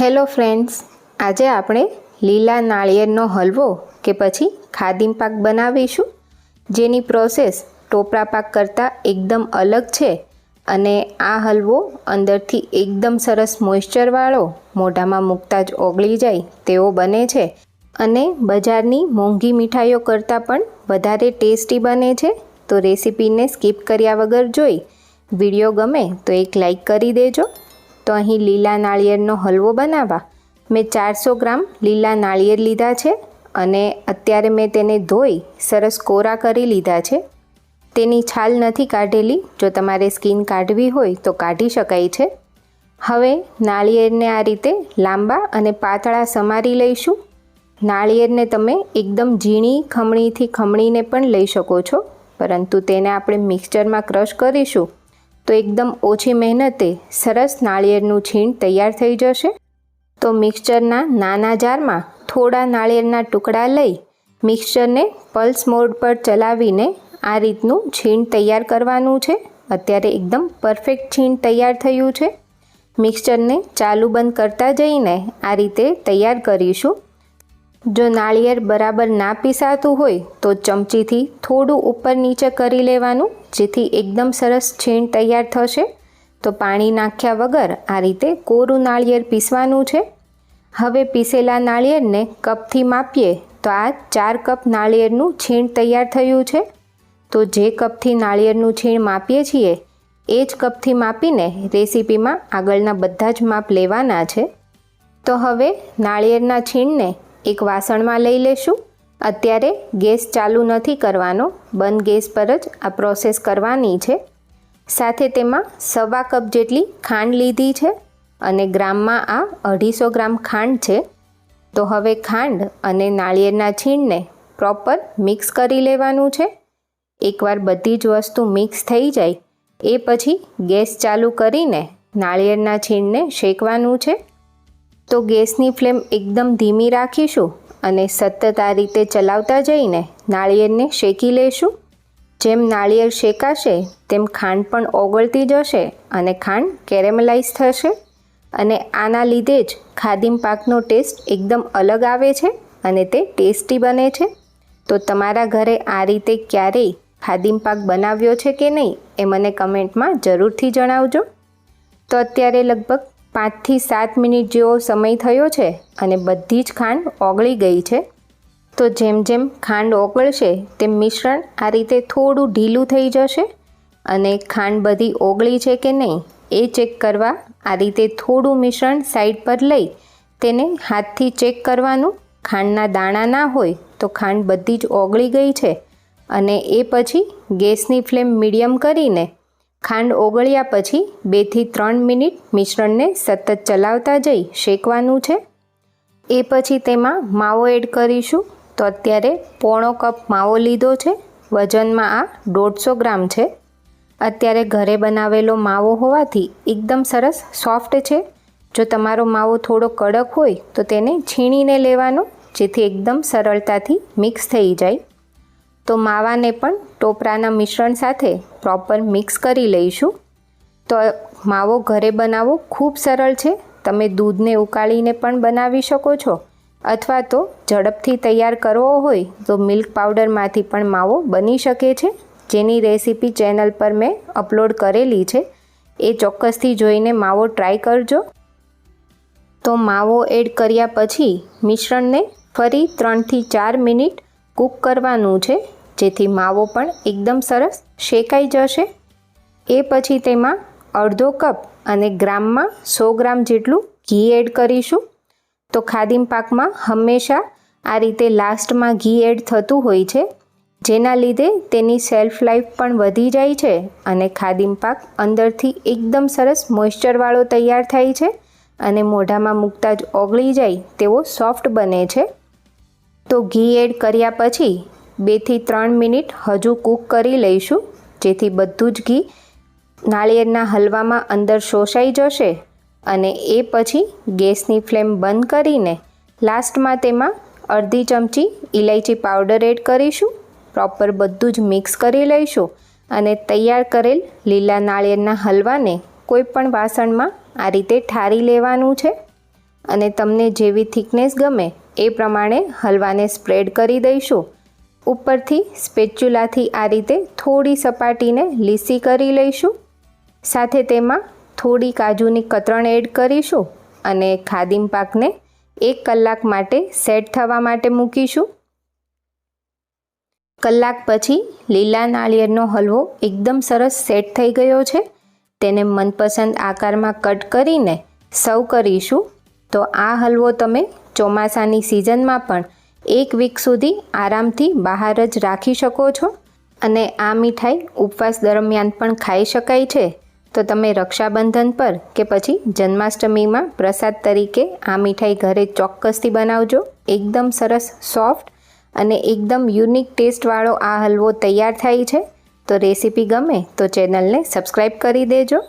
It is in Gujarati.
હેલો ફ્રેન્ડ્સ, આજે આપણે લીલા નાળિયેરનો હલવો કે પછી ખાદીમ પાક બનાવીશું? જેની પ્રોસેસ ટોપરા પાક કરતાં એકદમ અલગ છે અને આ હલવો અંદરથી એકદમ સરસ મોઇશ્ચરવાળો, મોઢામાં મૂકતા જ ઓગળી જાય તેવો બને છે અને બજારની મોંઘી મીઠાઈઓ કરતાં પણ વધારે ટેસ્ટી બને છે. તો રેસીપીને સ્કીપ કર્યા વગર જોઈ વીડિયો ગમે તો એક લાઈક કરી દેજો. તો અહીં લીલા નાળિયેરનો હલવો બનાવવા મેં ચારસો ગ્રામ લીલા નાળિયેર લીધા છે અને અત્યારે મેં તેને ધોઈ સરસ કોરા કરી લીધા છે. તેની છાલ નથી કાઢેલી. જો તમારે સ્કીન કાઢવી હોય તો કાઢી શકાય છે. હવે નાળિયેરને આ રીતે લાંબા અને પાતળા સમારી લઈશું. નાળિયેરને તમે એકદમ ઝીણી ખમણીથી ખમણીને પણ લઈ શકો છો. પરંતુ તેને આપણે મિક્સચરમાં ક્રશ કરીશું. તો એકદમ ઓછી મહેનતે સરસ નાળિયેરનું છીણ તૈયાર થઈ જશે? તો મિક્સચરના નાના જારમાં થોડા નાળિયેરના ટુકડા લઈ મિક્સચરને પલ્સ મોડ પર ચલાવીને આ રીતનું છીણ તૈયાર કરવાનું છે. અત્યારે એકદમ પરફેક્ટ છીણ તૈયાર થયું છે. મિક્સચરને ચાલુ બંધ કરતા જઈને આ રીતે તૈયાર કરીશું. જો નાળિયેર બરાબર ના પીસાતું હોય તો ચમચીથી થોડું ઉપર નીચે કરી લેવાનું, જેથી એકદમ સરસ છીણ તૈયાર થશે. તો પાણી નાખ્યા વગર આ રીતે કોરું નાળિયેર પીસવાનું છે. હવે પીસેલા નાળિયેરને કપથી માપીએ તો આ ચાર કપ નાળિયેરનું છીણ તૈયાર થયું છે. તો જે કપથી નાળિયેરનું છીણ માપીએ છીએ, એ જ કપથી માપીને રેસીપીમાં આગળના બધા જ માપ લેવાના છે. તો હવે નાળિયેરના છીણને એક વાસણમાં લઈ લેશું. અત્યારે ગેસ ચાલુ નથી કરવાનો. બંધ ગેસ પર જ આ પ્રોસેસ કરવાની છે. સાથે તેમાં સવા કપ જેટલી ખાંડ લીધી છે અને ગ્રામમાં આ અઢીસો ગ્રામ ખાંડ છે. તો હવે ખાંડ અને નાળિયેરના છીણને પ્રોપર મિક્સ કરી લેવાનું છે. એકવાર બધી જ વસ્તુ મિક્સ થઈ જાય, એ પછી ગેસ ચાલુ કરીને નાળિયેરના છીણને શેકવાનું છે. તો ગેસની ફ્લેમ એકદમ ધીમી રાખીશું અને સતત આ રીતે ચલાવતા જઈને નાળિયેરને શેકી લઈશું જેમ નાળિયેર શેકાશે, તેમ ખાંડ પણ ઓગળતી જશે અને ખાંડ કેરેમલાઇઝ થશે. અને આના લીધે જ ખાદીમ પાકનો ટેસ્ટ એકદમ અલગ આવે છે અને તે ટેસ્ટી બને છે. તો તમારા ઘરે આ રીતે ક્યારેય ખાદીમ પાક બનાવ્યો છે કે નહીં, એ મને કમેન્ટમાં જરૂરથી જણાવજો. તો અત્યારે લગભગ પાંચથી સાત મિનિટ જેવો સમય થયો છે અને બધી જ ખાંડ ઓગળી ગઈ છે. તો જેમ જેમ ખાંડ ઓગળશે, તેમ મિશ્રણ આ રીતે થોડું ઢીલું થઈ જશે અને ખાંડ બધી ઓગળી છે કે નહીં, એ ચેક કરવા, આ રીતે થોડું મિશ્રણ સાઈડ પર લઈ તેને હાથથી ચેક કરવાનું. ખાંડના દાણા ના હોય તો ખાંડ બધી જ ઓગળી ગઈ છે અને એ પછી ગેસની ફ્લેમ મીડિયમ કરીને ખાંડ ઓગળ્યા પછી બેથી ત્રણ મિનિટ મિશ્રણને સતત ચલાવતા જઈ શેકવાનું છે. એ પછી તેમાં માવો એડ કરીશું. તો અત્યારે પોણો કપ માવો લીધો છે. વજનમાં આ દોઢસો ગ્રામ છે. અત્યારે ઘરે બનાવેલો માવો હોવાથી એકદમ સરસ સોફ્ટ છે. જો તમારો માવો થોડો કડક હોય તો તેને છીણીને લેવાનો, જેથી એકદમ સરળતાથી મિક્સ થઈ જાય. તો માવાને પણ ટોપરાના મિશ્રણ સાથે પ્રોપર મિક્સ કરી લઈશું. તો માવો ઘરે બનાવવો ખૂબ સરળ છે. તમે દૂધને ઉકાળીને પણ બનાવી શકો છો. અથવા તો ઝડપથી તૈયાર કરવો હોય તો મિલ્ક પાવડરમાંથી પણ માવો બની શકે છે. જેની રેસીપી ચેનલ પર મેં અપલોડ કરેલી છે. એ ચોક્કસથી જોઈને માવો ટ્રાય કરજો. તો માવો એડ કર્યા પછી મિશ્રણને ફરી ત્રણથી ચાર મિનિટ કૂક કરવાનું છે. જેથી માવો પણ એકદમ સરસ શેકાઈ જશે. એ પછી તેમાં અડધો કપ અને ગ્રામમાં સો ગ્રામ જેટલું ઘી એડ કરીશું. તો ખાદીમ પાકમાં હંમેશા આ રીતે લાસ્ટમાં ઘી એડ થતું હોય છે, જેના લીધે તેની સેલ્ફ લાઈફ પણ વધી જાય છે અને ખાદીમ પાક અંદરથી એકદમ સરસ મોઇશ્ચરવાળો તૈયાર થાય છે અને મોઢામાં મૂકતા જ ઓગળી જાય તેવો સોફ્ટ બને છે. તો ઘી એડ કર્યા પછી બેથી ત્રણ મિનિટ હજુ કૂક કરી લઈશું, જેથી બધું જ ઘી નાળિયેરના હલવામાં અંદર શોષાઈ જશે અને એ પછી ગેસની ફ્લેમ બંધ કરીને લાસ્ટમાં તેમાં અડધી ચમચી ઇલાયચી પાવડર એડ કરીશું. પ્રોપર બધું જ મિક્સ કરી લઈશું અને તૈયાર કરેલ લીલા નાળિયેરના હલવાને કોઈ પણ વાસણમાં આ રીતે ઠારી લેવાનું છે. અને તમને જેવી થિકનેસ ગમે એ પ્રમાણે હલવાને સ્પ્રેડ કરી દઈશું. ઉપરથી સ્પેચ્યુલાથી આ રીતે થોડી સપાટીને લીસી કરી લઈશું. સાથે તેમાં થોડી કાજુની કતરણ એડ કરીશું અને ખાદીમ પાકને એક કલાક માટે સેટ થવા માટે મૂકીશું. કલાક પછી લીલા નાળિયેરનો હલવો એકદમ સરસ સેટ થઈ ગયો છે. તેને મનપસંદ આકારમાં કટ કરીને સર્વ કરીશું. તો આ હલવો તમે ચોમાસાની સિઝનમાં પણ એક વીક સુધી આરામથી બહાર જ રાખી શકો છો અને આ મીઠાઈ ઉપવાસ દરમિયાન પણ ખાઈ શકાય છે. તો તમે રક્ષાબંધન પર કે પછી જન્માષ્ટમીમાં પ્રસાદ તરીકે આ મીઠાઈ ઘરે ચોક્કસથી બનાવજો. એકદમ સરસ, સોફ્ટ અને એકદમ યુનિક ટેસ્ટવાળો આ હલવો તૈયાર થાય છે. તો રેસીપી ગમે તો ચેનલને સબસ્ક્રાઈબ કરી દેજો.